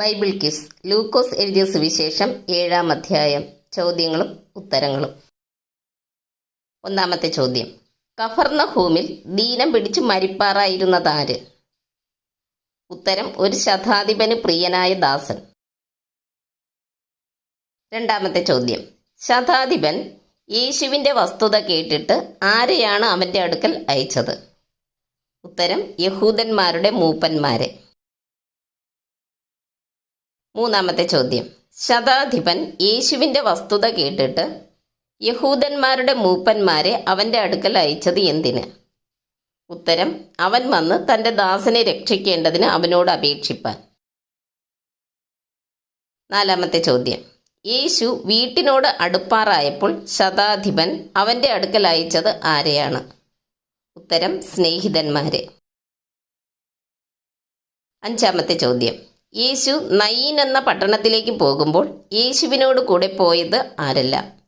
Bible quiz ലൂക്കോസ് എഴുതിയ സുവിശേഷം ഏഴാം അധ്യായം. ചോദ്യങ്ങളും ഉത്തരങ്ങളും. ഒന്നാമത്തെ ചോദ്യം. കഫർണഹൂമിൽ ദീനം പിടിച്ചു മരിപ്പാറായിരുന്നതാര്? ഉത്തരം ഒരു ശതാധിപന് പ്രിയനായ ദാസൻ. രണ്ടാമത്തെ ചോദ്യം. ശതാധിപൻ യേശുവിന്റെ വസ്തുത കേട്ടിട്ട് ആരെയാണ് അവന്റെ അടുക്കൽ അയച്ചത്? ഉത്തരം യഹൂദന്മാരുടെ മൂപ്പന്മാരെ. മൂന്നാമത്തെ ചോദ്യം. ശതാധിപൻ യേശുവിന്റെ വസ്തുത കേട്ടിട്ട് യഹൂദന്മാരുടെ മൂപ്പന്മാരെ അവന്റെ അടുക്കൽ അയച്ചത് എന്തിന്? ഉത്തരം അവൻ വന്ന് തന്റെ ദാസനെ രക്ഷിക്കേണ്ടതിന് അവനോട് അപേക്ഷിപ്പാൻ. നാലാമത്തെ ചോദ്യം. യേശു വീട്ടിനോട് അടുപ്പാറായപ്പോൾ ശതാധിപൻ അവന്റെ അടുക്കൽ അയച്ചത് ആരെയാണ്? ഉത്തരം സ്നേഹിതന്മാരെ. അഞ്ചാമത്തെ ചോദ്യം. യേശു നയീൻ എന്ന പട്ടണത്തിലേക്ക് പോകുമ്പോൾ യേശുവിനോട് കൂടെ പോയത് ആരല്ല?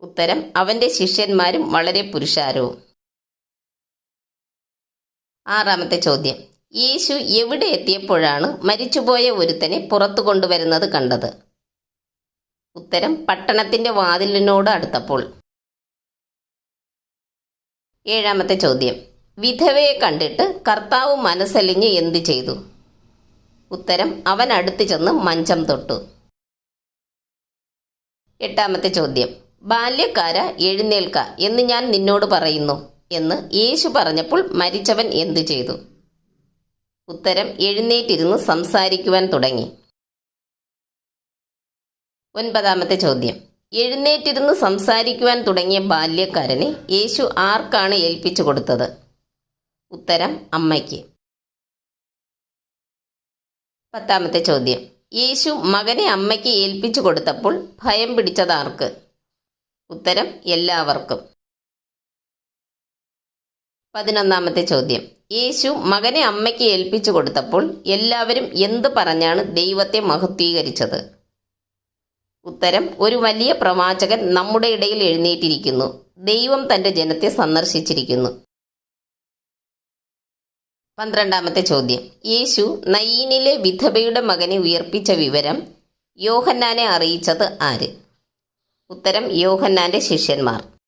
ഉത്തരം അവന്റെ ശിഷ്യന്മാരും വളരെ പുരുഷാരവും. ആറാമത്തെ ചോദ്യം. യേശു എവിടെ എത്തിയപ്പോഴാണ് മരിച്ചുപോയ ഒരുത്തനെ പുറത്തു കൊണ്ടുവരുന്നത് കണ്ടത്? ഉത്തരം പട്ടണത്തിന്റെ വാതിലിനോട് അടുത്തപ്പോൾ. ഏഴാമത്തെ ചോദ്യം. വിധവയെ കണ്ടിട്ട് കർത്താവ് മനസ്സലിഞ്ഞ് എന്തു ചെയ്തു? ഉത്തരം അവൻ അടുത്തു ചെന്ന് മഞ്ചം തൊട്ടു. എട്ടാമത്തെ ചോദ്യം. ബാല്യക്കാര എഴുന്നേൽക്ക എന്ന് ഞാൻ നിന്നോട് പറയുന്നു എന്ന് യേശു പറഞ്ഞപ്പോൾ മരിച്ചവൻ എന്തു ചെയ്തു? ഉത്തരം എഴുന്നേറ്റിരുന്ന് സംസാരിക്കുവാൻ തുടങ്ങി. ഒൻപതാമത്തെ ചോദ്യം. എഴുന്നേറ്റിരുന്ന് സംസാരിക്കുവാൻ തുടങ്ങിയ ബാല്യക്കാരനെ യേശു ആർക്കാണ് ഏൽപ്പിച്ചു കൊടുത്തത്? ഉത്തരം അമ്മയ്ക്ക്. പത്താമത്തെ ചോദ്യം. യേശു മകനെ അമ്മയ്ക്ക് ഏൽപ്പിച്ചു കൊടുത്തപ്പോൾ ഭയം പിടിച്ചതാർക്ക് ഉത്തരം എല്ലാവർക്കും. പതിനൊന്നാമത്തെ ചോദ്യം. യേശു മകനെ അമ്മയ്ക്ക് ഏൽപ്പിച്ചു കൊടുത്തപ്പോൾ എല്ലാവരും എന്ത് പറഞ്ഞാണ് ദൈവത്തെ മഹത്വീകരിച്ചത്? ഉത്തരം ഒരു വലിയ പ്രവാചകൻ നമ്മുടെ ഇടയിൽ എഴുന്നേറ്റിരിക്കുന്നു. ദൈവം തന്റെ ജനത്തെ സന്ദർശിച്ചിരിക്കുന്നു. പന്ത്രണ്ടാമത്തെ ചോദ്യം. യേശു നയീനിലെ വിധവയുടെ മകനെ ഉയർപ്പിച്ച വിവരം യോഹന്നാനെ അറിയിച്ചത് ആര്? ഉത്തരം യോഹന്നാന്റെ ശിഷ്യന്മാർ.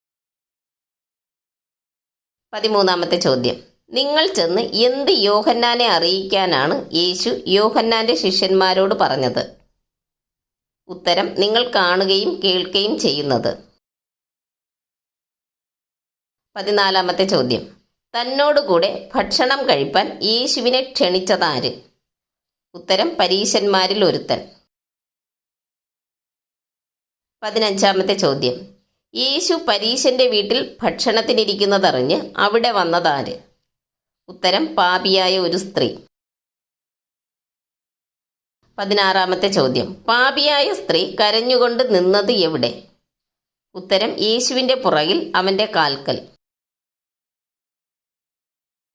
പതിമൂന്നാമത്തെ ചോദ്യം. നിങ്ങൾ ചെന്ന് എന്ത് യോഹന്നാനെ അറിയിക്കാനാണ് യേശു യോഹന്നാന്റെ ശിഷ്യന്മാരോട് പറഞ്ഞത്? ഉത്തരം നിങ്ങൾ കാണുകയും കേൾക്കുകയും ചെയ്യുന്നത്. പതിനാലാമത്തെ ചോദ്യം. തന്നോടുകൂടെ ഭക്ഷണം കഴിപ്പാൻ യേശുവിനെ ക്ഷണിച്ചതാര്? ഉത്തരം പരീശന്മാരിൽ ഒരുത്തൻ. പതിനഞ്ചാമത്തെ ചോദ്യം. യേശു പരീശന്റെ വീട്ടിൽ ഭക്ഷണത്തിനിരിക്കുന്നതറിഞ്ഞ് അവിടെ വന്നതാര്? ഉത്തരം പാപിയായ ഒരു സ്ത്രീ. പതിനാറാമത്തെ ചോദ്യം. പാപിയായ സ്ത്രീ കരഞ്ഞുകൊണ്ട് നിന്നത് എവിടെ? ഉത്തരം യേശുവിന്റെ പുറകിൽ അവന്റെ കാൽക്കൽ.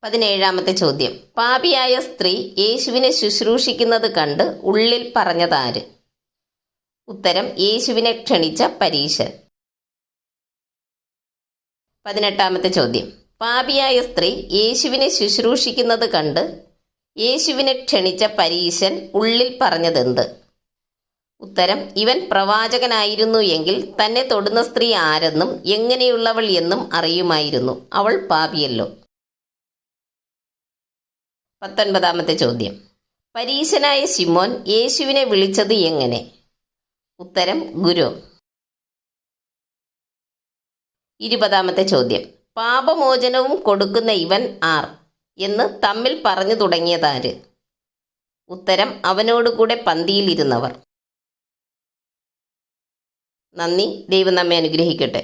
പതിനേഴാമത്തെ ചോദ്യം. പാപിയായ സ്ത്രീ യേശുവിനെ ശുശ്രൂഷിക്കുന്നത് കണ്ട് ഉള്ളിൽ പറഞ്ഞതാര്? ഉത്തരം യേശുവിനെ ക്ഷണിച്ച പരീശൻ. പതിനെട്ടാമത്തെ ചോദ്യം. പാപിയായ സ്ത്രീ യേശുവിനെ ശുശ്രൂഷിക്കുന്നത് കണ്ട് യേശുവിനെ ക്ഷണിച്ച പരീശൻ ഉള്ളിൽ പറഞ്ഞതെന്ത്? ഉത്തരം ഇവൻ പ്രവാചകനായിരുന്നു എങ്കിൽ തന്നെ തൊടുന്ന സ്ത്രീ ആരെന്നും എങ്ങനെയുള്ളവൾ എന്നും അറിയുമായിരുന്നു. അവൾ പാപിയല്ലോ. പത്തൊൻപതാമത്തെ ചോദ്യം. പരീശനായ ശിമോൻ യേശുവിനെ വിളിച്ചത് എങ്ങനെ? ഉത്തരം ഗുരു. ഇരുപതാമത്തെ ചോദ്യം. പാപമോചനവും കൊടുക്കുന്ന ഇവൻ ആർ എന്ന് തമ്മിൽ പറഞ്ഞു തുടങ്ങിയതാര്? ഉത്തരം അവനോടുകൂടെ പന്തിയിലിരുന്നവർ. നന്ദി. ദൈവം നമ്മെ അനുഗ്രഹിക്കട്ടെ.